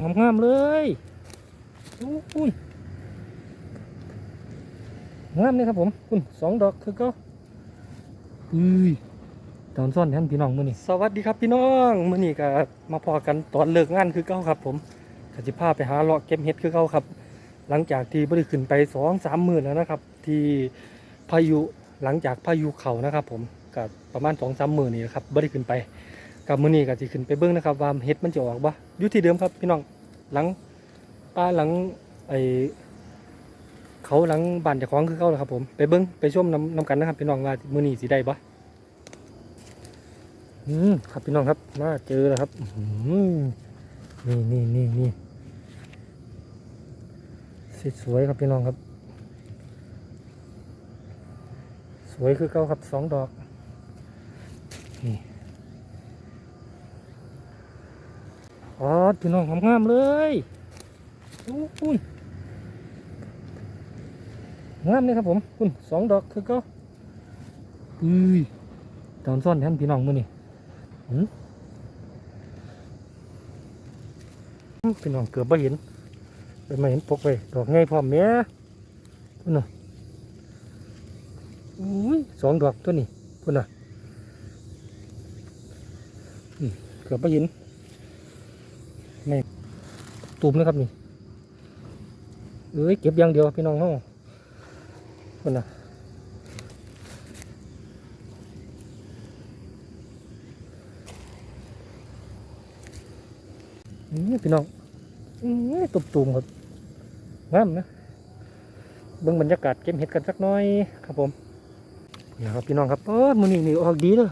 งามๆเลยอุ้ยงามเลยครับผมคุณสองดอกคือก็อุ้ยตอนซ่อนแทนพี่น้องมือนี่สวัสดีครับพี่น้องมือนี่ก็มาพอกันตอนเลิกงานคือเก้าครับ ผมกจะพาไปหาเลาะเก็บเห็ดคือเก้าครับ หลังจากที่บริขึ้นไปสองสามหมื่นแล้วนะครับ ที่พายุหลังจากพายุเขานะครับ ผมกับประมาณสองสามหมื่นนี่นะครับบริขึ้นไป กับมือนี้ก็จะขึ้นไปเบิ้งนะครับว่าเห็ดมันจะออกบ่อยู่ที่เดิมครับพี่น้องหลังป้าหลังไอเขาหลังบ้านเจ้าของคือเขาแหละครับผมไปเบิ้งไปชมน้ำน้ำกันนะครับพี่น้องว่ามือนี้สิได้บ่อืมครับพี่น้องครับมาเจอแล้วครับอื้อหือนี่นี่นี่นี่สวยครับพี่น้องครับ สวยคือเก้าครับสองดอก อ๋อพี่น้องงามๆเลยอุ้ยงามเลยครับผมคุณสองดอกคือก็อุ้ยตอนซ่อนแทนพี่น้องมือนี่หืมพี่น้องเกือบไม่เห็นไปไม่เห็นปกไปดอกไงพร้อมเนี้ยพุ่นน่ะอุ้ยสองดอกตัวนี้พุ่นน่ะเกือบไม่เห็น ตุ่มนะครับนี่เอ้ยเก็บอย่างเดียวพี่น้องเฮาคนน่ะนี่พี่น้องนี่ตุ่มตุ่มครับงามนะเบิ่งบรรยากาศเก็บเห็ดกันสักหน้อยครับผมนี่ครับพี่น้องครับเออมือนี้นี่ออกดีเลย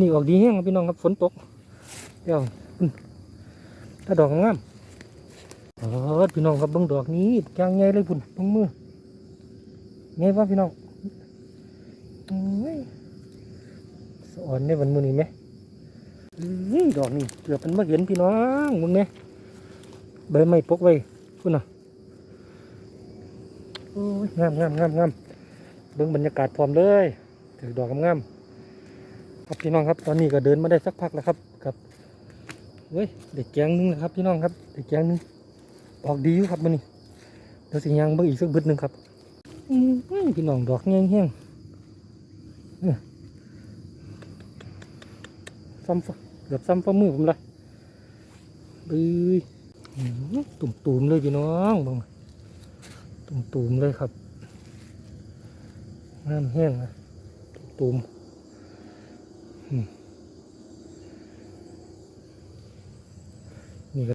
นี่ออกดีแห้งครับพี่น้องครับฝนตกเดี๋ยว ถ้าดอกงามเออพี่น้องครับเบิ่งดอกนี้ยางไงเลยพุ่นเบิ่งมือไงวะพี่น้องอ้ยสอนในวันมือนี้ไหมอื้อดอกนี้เกือบมันมาเห็นพี่น้องมึงเนี่ยใบไม้ปกไว้พุ่นน่ะโอ้ยงามงามงามงามเบิ่งบรรยากาศพร้อมเลยถือดอกงามครับพี่น้องครับตอนนี้ก็เดินมาได้สักพักแล้วครับกับ เว้ยเด็กแกงหนึงนะครับพี่น้องครับเด็กแกงหนึงออกดีอยู่ครับมันนี่เดี๋ยวสิยังเบิ่งอีกสักบึดหนึ่งครับอืมพี่น้องดอกแห้งๆเนี่ยซ้ำฟ้าเกือบซ้ำฟ้ามือผมละบื้ออืมตุ่มๆเลยพี่น้องบังตุ่มๆเลยครับน้ำแห้งนะตุ่มๆอืม นี่ก็